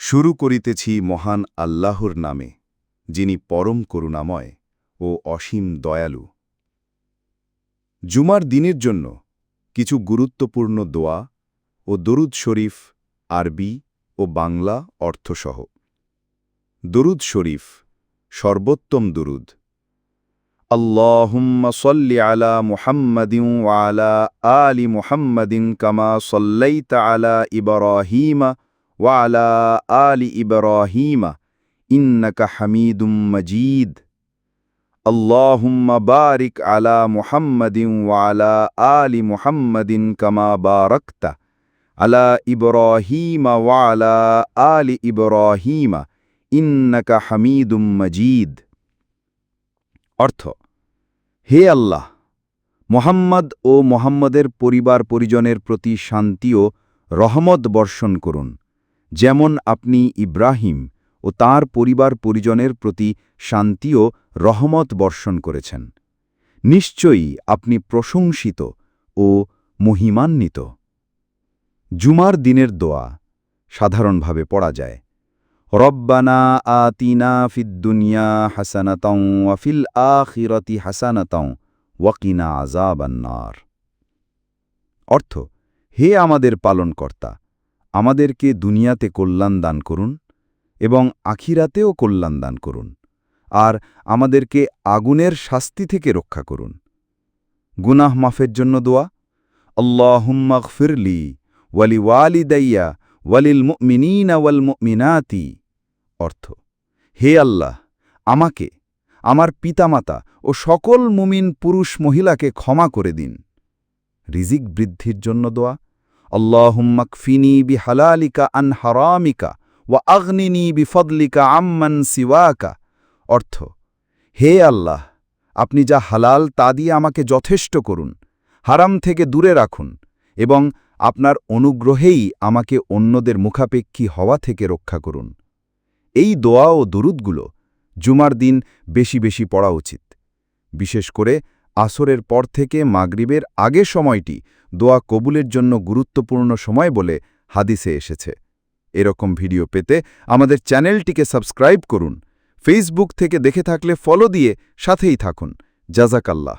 শুরু করিতেছি মহান আল্লাহর নামে, যিনি পরম করুণাময় ও অসীম দয়ালু। জুমার দিনের জন্য কিছু গুরুত্বপূর্ণ দোয়া ও দরুদ শরীফ, আরবি ও বাংলা অর্থসহ। দরুদ শরীফ, সর্বোত্তম দুরুদ। আল্লাহুম্মা সল্লি আলা মুহাম্মাদিন ওয়া আলা আলি মুহাম্মাদিন কামা সল্লাইতা আলা ইব্রাহিমা ওয়ালা আলি ইব্রাহিমা, ইন্নাকা হামিদুম মজিদ। আল্লাহুম্মা বারিক আলা মুহাম্মাদিন ওয়ালা আলি মুহাম্মাদিন কামা বারাকতা। আলা ইব্রাহিমা ওয়ালা আলি ইব্রাহিমা, ইন্নাকা হামিদুম মজিদ। অর্থ, হে আল্লাহ, মোহাম্মদ ও মোহাম্মদের পরিবার পরিজনের প্রতি শান্তি ও রহমত বর্ষণ করুন। যেমন আপনি ইব্রাহিম ও তার পরিবার পরিজনের প্রতি শান্তি ও রহমত বর্ষণ করেছেন। নিশ্চয়ই আপনি প্রশংসিত ও মহিমান্বিত। জুমার দিনের দোয়া সাধারণভাবে পড়া যায়। রব্বানা আতিনা ফিদ্দুনিয়া হাসানাতং ওয়াফিল আখিরতি হাসানাতং ওয়াকিনা আজাবান্নার অর্থ, হে আমাদের পালনকর্তা আমাদেরকে দুনিয়াতে কল্যাণ দান করুন এবং আখিরাতেও কল্যাণ দান করুন আর আমাদেরকে আগুনের শাস্তি থেকে রক্ষা করুন। গুনাহ মাফের জন্য দোয়া আল্লাহুম্মাগ ফিরলি ওয়ালি ওয়ালিদাইয়া ওয়ালিল মুমিনিনা ওয়াল মুমিনাতি অর্থ, হে আল্লাহ, আমাকে, আমার পিতামাতা ও সকল মুমিন পুরুষ মহিলাকে ক্ষমা করে দিন। রিজিক বৃদ্ধির জন্য দোয়া আল্লাহুম্মাক ফিনি বি হালালিকা আন হারামিকা ওয়া আগ্নিনি বি ফদলিকা আম্মান সিওয়াকা। অর্থ, হে আল্লাহ, আপনি যা হালাল তা দিয়ে আমাকে যথেষ্ট করুন, হারাম থেকে দূরে রাখুন এবং আপনার অনুগ্রহেই আমাকে অন্যদের মুখাপেক্ষী হওয়া থেকে রক্ষা করুন। এই দোয়া ও দুরুদগুলো জুমার দিন বেশি বেশি পড়া উচিত। বিশেষ করে আসরের পর থেকে মাগরিবের আগে সময়টি দোয়া কবুলের জন্য গুরুত্বপূর্ণ সময় বলে হাদিসে এসেছে। এরকম ভিডিও পেতে আমাদের চ্যানেলটিকে সাবস্ক্রাইব করুন। ফেসবুক থেকে দেখে থাকলে ফলো দিয়ে সাথেই থাকুন। জাজাকাল্লাহ।